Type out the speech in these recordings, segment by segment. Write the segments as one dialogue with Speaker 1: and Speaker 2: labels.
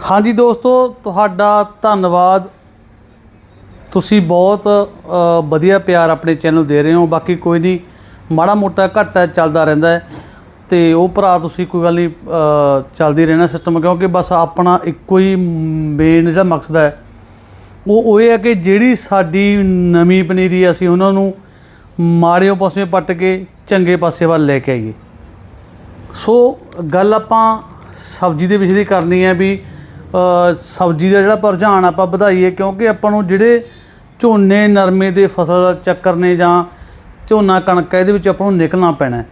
Speaker 1: ਹਾਂਜੀ ਦੋਸਤੋ, ਤੁਹਾਡਾ ਧੰਨਵਾਦ। ਤੁਸੀਂ ਬਹੁਤ ਵਧੀਆ ਪਿਆਰ ਆਪਣੇ ਚੈਨਲ ਦੇ ਰਹੇ ਹੋ। ਬਾਕੀ ਕੋਈ ਨਹੀਂ, ਮਾੜਾ ਮੋਟਾ ਘੱਟ ਚੱਲਦਾ ਰਹਿੰਦਾ ਹੈ। ਤੇ ਉਹ ਭਰਾ ਤੁਸੀਂ ਕੋਈ ਗੱਲ ਨਹੀਂ ਚੱਲਦੀ ਰਹਿਣਾ ਸਿਸਟਮ ਕਿਉਂਕਿ ਬਸ ਆਪਣਾ ਇੱਕੋ ਹੀ ਮੇਨ ਜਿਹੜਾ ਮਕਸਦ ਹੈ, ਉਹ ਉਹ ਇਹ ਹੈ ਕਿ ਜਿਹੜੀ ਸਾਡੀ ਨਵੀਂ ਪਨੀਰੀ ਅਸੀਂ ਉਹਨਾਂ ਨੂੰ ਮਾੜੇ ਪਾਸੇ ਪੱਟ ਕੇ ਚੰਗੇ ਪਾਸੇ ਵੱਲ ਲੈ ਕੇ ਆਈਏ। ਸੋ, ਗੱਲ ਆਪਾਂ ਸਬਜ਼ੀ ਦੇ ਵਿਸ਼ੇ ਦੀ ਕਰਨੀ ਹੈ ਵੀ ਸਬਜ਼ੀ ਦਾ ਜਿਹੜਾ ਆਪਾਂ ਰੁਝਾਨ ਆਪਾਂ ਵਧਾਈਏ ਕਿਉਂਕਿ ਆਪਾਂ ਨੂੰ ਜਿਹੜੇ ਝੋਨੇ ਨਰਮੇ ਦੇ ਫਸਲ ਚੱਕਰ ਨੇ ਜਾਂ ਝੋਨਾ ਕਣਕ ਹੈ, ਇਹਦੇ ਵਿੱਚ ਆਪਾਂ ਨੂੰ ਨਿਕਲਣਾ ਪੈਣਾ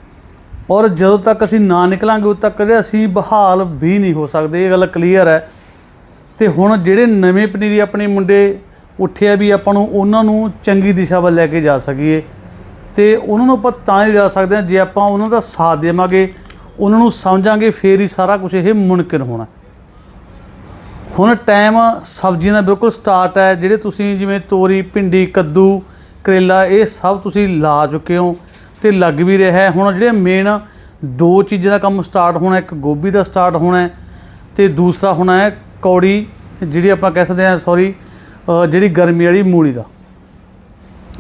Speaker 1: ਔਰ ਜਦੋਂ ਤੱਕ ਅਸੀਂ ਨਾ ਨਿਕਲਾਂਗੇ ਉਦੋਂ ਤੱਕ ਅਸੀਂ ਬਹਾਲ ਵੀ ਨਹੀਂ ਹੋ ਸਕਦੇ ਇਹ ਗੱਲ ਕਲੀਅਰ ਹੈ। ਤੇ ਹੁਣ ਜਿਹੜੇ ਨਵੇਂ ਪਨੀਰੀ ਆਪਣੇ ਮੁੰਡੇ ਉੱਠਿਆ ਵੀ ਆਪਾਂ ਨੂੰ ਉਹਨਾਂ ਨੂੰ ਚੰਗੀ ਦਿਸ਼ਾ ਵੱਲ ਲੈ ਕੇ ਜਾ ਸਕੀਏ। ਤੇ ਉਹਨਾਂ ਨੂੰ ਆਪਾਂ ਤਾਂ ਹੀ ਜਾ ਸਕਦੇ ਹਾਂ ਜੇ ਆਪਾਂ ਉਹਨਾਂ ਦਾ ਸਾਥ ਦੇਵਾਂਗੇ ਉਹਨਾਂ ਨੂੰ ਸਮਝਾਂਗੇ ਫੇਰ ਹੀ ਸਾਰਾ ਕੁਝ ਇਹ ਮੁਮਕਿਨ ਹੋਣਾ। ਹੁਣ ਟਾਈਮ ਸਬਜ਼ੀਆਂ ਦਾ ਬਿਲਕੁਲ ਸਟਾਰਟ ਹੈ, ਜਿਹੜੇ ਤੁਸੀਂ ਜਿਵੇਂ ਤੋਰੀ, ਭਿੰਡੀ, ਕੱਦੂ, ਕਰੇਲਾ, ਇਹ ਸਭ ਤੁਸੀਂ ਲਾ ਚੁੱਕੇ ਹੋ ਤੇ ਲੱਗ ਵੀ ਰਿਹਾ ਹੈ। ਹੁਣ ਜਿਹੜੇ ਮੇਨ ਦੋ ਚੀਜ਼ਾਂ ਦਾ ਕੰਮ ਸਟਾਰਟ ਹੋਣਾ, ਇੱਕ ਗੋਭੀ ਦਾ ਸਟਾਰਟ ਹੋਣਾ ਹੈ ਤੇ ਦੂਸਰਾ ਹੋਣਾ ਹੈ ਕੌੜੀ, ਜਿਹੜੀ ਆਪਾਂ ਕਹਿ ਸਕਦੇ ਹਾਂ ਸੌਰੀ ਜਿਹੜੀ ਗਰਮੀ ਵਾਲੀ ਮੂਲੀ ਦਾ,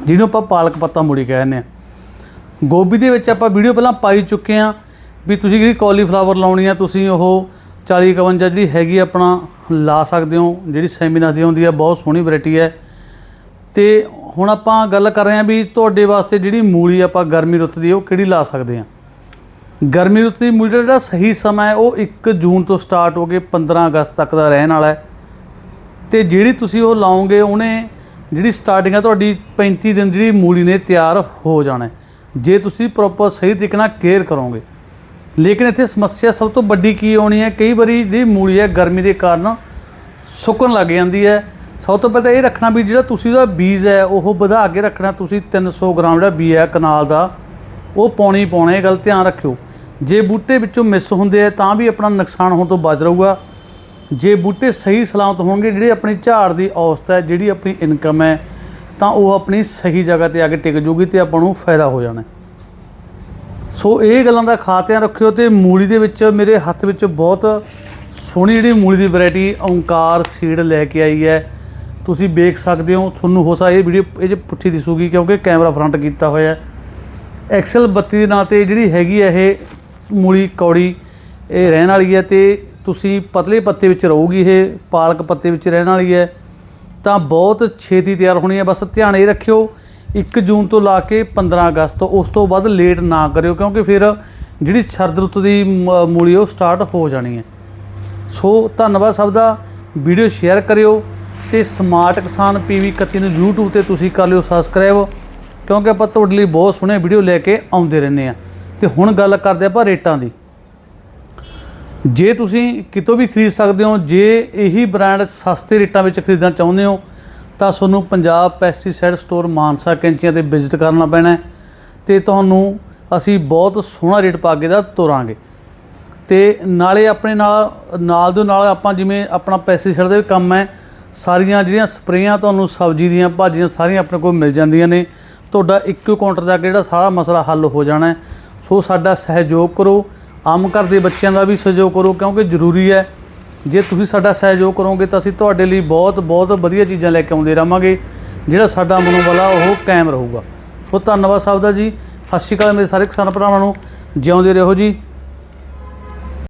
Speaker 1: ਜਿਹਨੂੰ ਆਪਾਂ ਪਾਲਕ ਪੱਤਾ ਮੂਲੀ ਕਹਿੰਦੇ ਆ ਗੋਭੀ ਦੇ ਵਿੱਚ ਆਪਾਂ ਵੀਡੀਓ ਪਹਿਲਾਂ ਪਾਈ ਚੁੱਕੇ ਆ ਵੀ ਤੁਸੀਂ ਜਿਹੜੀ ਕਾਲੀਫਲਾਵਰ ਲਾਉਣੀ ਆ, ਤੁਸੀਂ ਉਹ 40 51 ਜਿਹੜੀ ਹੈਗੀ ਆਪਣਾ ਲਾ ਸਕਦੇ ਹੋ, ਜਿਹੜੀ ਸੈਮੀਨਾਰ ਦੀ ਹੁੰਦੀ ਆ ਬਹੁਤ ਸੋਹਣੀ ਵੈਰਾਈਟੀ ਹੈ। ਤੇ ਹੁਣ ਆਪਾਂ ਗੱਲ ਕਰ ਰਹੇ ਹਾਂ ਵੀ ਤੁਹਾਡੇ ਵਾਸਤੇ ਜਿਹੜੀ ਮੂਲੀ ਆਪਾਂ ਗਰਮੀ ਰੁੱਤ ਦੀ ਉਹ ਕਿਹੜੀ ਲਾ ਸਕਦੇ ਹਾਂ? ਗਰਮੀ ਰੁੱਤ ਦੀ ਮੂਲੀ ਦਾ ਜਿਹੜਾ ਸਹੀ ਸਮਾਂ ਹੈ, ਉਹ 1 ਜੂਨ ਤੋਂ ਸਟਾਰਟ ਹੋ ਕੇ 15 ਅਗਸਤ ਤੱਕ ਦਾ ਰਹਿਣ ਵਾਲਾ ਹੈ। ਤੇ ਜਿਹੜੀ ਤੁਸੀਂ ਉਹ ਲਾਓਗੇ, ਉਹਨੇ ਜਿਹੜੀ ਸਟਾਰਟਿੰਗ ਹੈ ਤੁਹਾਡੀ 35 ਦਿਨ ਜਿਹੜੀ ਮੂਲੀ ਨੇ ਤਿਆਰ ਹੋ ਜਾਣਾ ਜੇ ਤੁਸੀਂ ਪ੍ਰੋਪਰ ਸਹੀ ਤਰੀਕੇ ਨਾਲ ਕੇਅਰ ਕਰੋਗੇ ਲੇਕਿਨ ਇੱਥੇ ਸਮੱਸਿਆ ਸਭ ਤੋਂ ਵੱਡੀ ਕੀ ਆਉਣੀ ਹੈ? ਕਈ ਵਾਰੀ ਜਿਹੜੀ ਮੂਲੀ ਹੈ, ਗਰਮੀ ਦੇ ਕਾਰਨ ਸੁੱਕਣ ਲੱਗ ਜਾਂਦੀ ਹੈ। ਸਭ ਤੋਂ ਪਹਿਲਾਂ ਇਹ ਰੱਖਣਾ ਵੀ ਜਿਹੜਾ ਤੁਸੀਂ ਉਹਦਾ ਬੀਜ ਹੈ, ਉਹ ਵਧਾ ਕੇ ਰੱਖਣਾ। ਤੁਸੀਂ 300 ਗ੍ਰਾਮ ਜਿਹੜਾ ਬੀਜ ਹੈ, ਕਨਾਲ ਦਾ, ਉਹ ਪਾਉਣੀ ਪਾਉਣਾ, ਇਹ ਗੱਲ ਧਿਆਨ ਰੱਖਿਓ। ਜੇ ਬੂਟੇ ਵਿੱਚੋਂ ਮਿਸ ਹੁੰਦੇ ਆ, ਤਾਂ ਵੀ ਆਪਣਾ ਨੁਕਸਾਨ ਹੋਣ ਤੋਂ ਬਚ ਰਹੂਗਾ। ਜੇ ਬੂਟੇ ਸਹੀ ਸਲਾਮਤ ਹੋਣਗੇ, ਜਿਹੜੀ ਆਪਣੀ ਝਾੜ ਦੀ ਔਸਤ ਹੈ, ਜਿਹੜੀ ਆਪਣੀ ਇਨਕਮ ਹੈ, ਤਾਂ ਉਹ ਆਪਣੀ ਸਹੀ ਜਗ੍ਹਾ ਤੇ ਆ ਕੇ ਟਿਕ ਜੂਗੀ ਤੇ ਆਪਾਂ ਨੂੰ ਫਾਇਦਾ ਹੋ ਜਾਣਾ ਸੋ ਇਹ ਗੱਲਾਂ ਦਾ ਖਾਸ ਧਿਆਨ ਰੱਖਿਓ ਤੇ ਮੂਲੀ ਦੇ ਵਿੱਚ ਮੇਰੇ ਹੱਥ ਵਿੱਚ ਬਹੁਤ ਸੋਹਣੀ ਜਿਹੜੀ ਮੂਲੀ ਦੀ ਵੈਰਾਈਟੀ ਓਂਕਾਰ ਸੀਡ ਲੈ ਕੇ ਆਈ ਹੈ। ਤੁਸੀਂ ਵੇਖ ਸਕਦੇ ਹੋ, ਤੁਹਾਨੂੰ ਹੋ ਸਕਦਾ ਇਹ ਵੀਡੀਓ, ਇਹ 'ਚ ਪੁੱਠੀ ਦਿਸੂਗੀ ਕਿਉਂਕਿ ਕੈਮਰਾ ਫਰੰਟ ਕੀਤਾ ਹੋਇਆ ਹੈ। ਐਕਸਲ 32 ਦੇ ਨਾਂ ਤੇ ਜਿਹੜੀ ਹੈਗੀ ਹੈ ਇਹ ਮੂਲੀ ਕੌੜੀ, ਇਹ ਰਹਿਣ ਵਾਲੀ ਹੈ ਤੇ ਤੁਸੀਂ ਪਤਲੇ ਪੱਤੇ ਵਿੱਚ ਰਹੂਗੀ ਇਹ, ਪਾਲਕ ਪੱਤੇ ਵਿੱਚ ਰਹਿਣ ਵਾਲੀ ਹੈ। ਤਾਂ ਬਹੁਤ ਛੇਤੀ ਤਿਆਰ ਹੋਣੀ ਹੈ, ਬਸ ਧਿਆਨ ਇਹ ਰੱਖਿਓ 1 ਜੂਨ ਤੋਂ ਲਾ ਕੇ 15 ਅਗਸਤ, ਉਸ ਤੋਂ ਬਾਅਦ ਲੇਟ ਨਾ ਕਰਿਓ, ਕਿਉਂਕਿ ਫਿਰ ਜਿਹੜੀ ਸਰਦ ਰੁੱਤ ਦੀ ਮ- ਮੂਲੀ ਉਹ ਸਟਾਰਟ ਹੋ ਜਾਣੀ ਹੈ। ਸੋ ਧੰਨਵਾਦ ਸਭ ਦਾ। ਵੀਡੀਓ ਸ਼ੇਅਰ ਕਰਿਓ ਤੇ ਸਮਾਰਟ ਕਿਸਾਨ ਪੀਵੀ 31 ਨੂੰ YouTube ਤੇ ਤੁਸੀਂ ਕਰ ਲਿਓ ਸਬਸਕ੍ਰਾਈਬ ਕਿਉਂਕਿ ਆਪਾਂ ਤੁਹਾਡੇ ਲਈ ਬਹੁਤ ਸੋਹਣੇ ਵੀਡੀਓ ਲੈ ਕੇ ਆਉਂਦੇ ਰਹਿੰਦੇ ਆ ਤੇ ਹੁਣ ਗੱਲ ਕਰਦੇ ਆਪਾਂ ਰੇਟਾਂ ਦੀ। ਜੇ ਤੁਸੀਂ ਕਿਤੋਂ ਵੀ ਖਰੀਦ ਸਕਦੇ ਹੋ, ਜੇ ਇਹੀ ਬ੍ਰਾਂਡ ਸਸਤੇ ਰੇਟਾਂ ਵਿੱਚ ਖਰੀਦਣਾ ਚਾਹੁੰਦੇ ਹੋ ਤਾਂ ਤੁਹਾਨੂੰ ਪੰਜਾਬ ਪੈਸਟੀਸਾਈਡ ਸਟੋਰ ਮਾਨਸਾ ਕੈਂਚੀਆਂ ਤੇ ਵਿਜ਼ਿਟ ਕਰਨਾ ਪੈਣਾ ਹੈ ਤੇ ਤੁਹਾਨੂੰ ਅਸੀਂ ਬਹੁਤ ਸੋਹਣਾ ਰੇਟ ਪਾ ਕੇ ਦਾ ਤੋਰਾਂਗੇ। ਤੇ ਨਾਲੇ ਆਪਣੇ ਨਾਲ ਨਾਲ ਦੇ ਨਾਲ ਆਪਾਂ ਜਿਵੇਂ ਆਪਣਾ ਪੈਸਟੀਸਾਈਡ ਦੇ ਵੀ ਕੰਮ ਹੈ, ਸਾਰੀਆਂ ਜਿਹੜੀਆਂ ਸਪਰੇਆਂ ਤੁਹਾਨੂੰ ਸਬਜ਼ੀ ਦੀਆਂ, ਭਾਜੀਆਂ ਸਾਰੀਆਂ ਆਪਣੇ ਕੋਲ ਮਿਲ ਜਾਂਦੀਆਂ ਨੇ। ਤੁਹਾਡਾ ਇੱਕੋ ਕਾਊਂਟਰ ਦਾ ਜਿਹੜਾ ਸਾਰਾ ਮਸਲਾ ਹੱਲ ਹੋ ਜਾਣਾ ਸੋ ਸਾਡਾ ਸਹਿਯੋਗ ਕਰੋ, ਆਮ ਘਰ ਦੇ ਬੱਚਿਆਂ ਦਾ ਵੀ ਸਹਿਯੋਗ ਕਰੋ, ਕਿਉਂਕਿ ਜ਼ਰੂਰੀ ਹੈ ਜੇ ਤੁਸੀਂ ਸਾਡਾ ਸਹਿਯੋਗ ਕਰੋਗੇ ਤਾਂ ਅਸੀਂ ਤੁਹਾਡੇ ਲਈ ਬਹੁਤ ਬਹੁਤ ਵਧੀਆ ਚੀਜ਼ਾਂ ਲੈ ਕੇ ਆਉਂਦੇ ਰਹਾਂਗੇ। ਜਿਹੜਾ ਸਾਡਾ ਮਨੋਬਲ ਆ, ਉਹ ਕਾਇਮ ਰਹੂਗਾ। ਸੋ ਧੰਨਵਾਦ ਸਾਹਿਬ ਦਾ ਜੀ। ਸਤਿ ਸ਼੍ਰੀ ਅਕਾਲ ਮੇਰੇ ਸਾਰੇ ਕਿਸਾਨ ਭਰਾਵਾਂ ਨੂੰ। ਜਿਉਂਦੇ ਰਹੋ ਜੀ।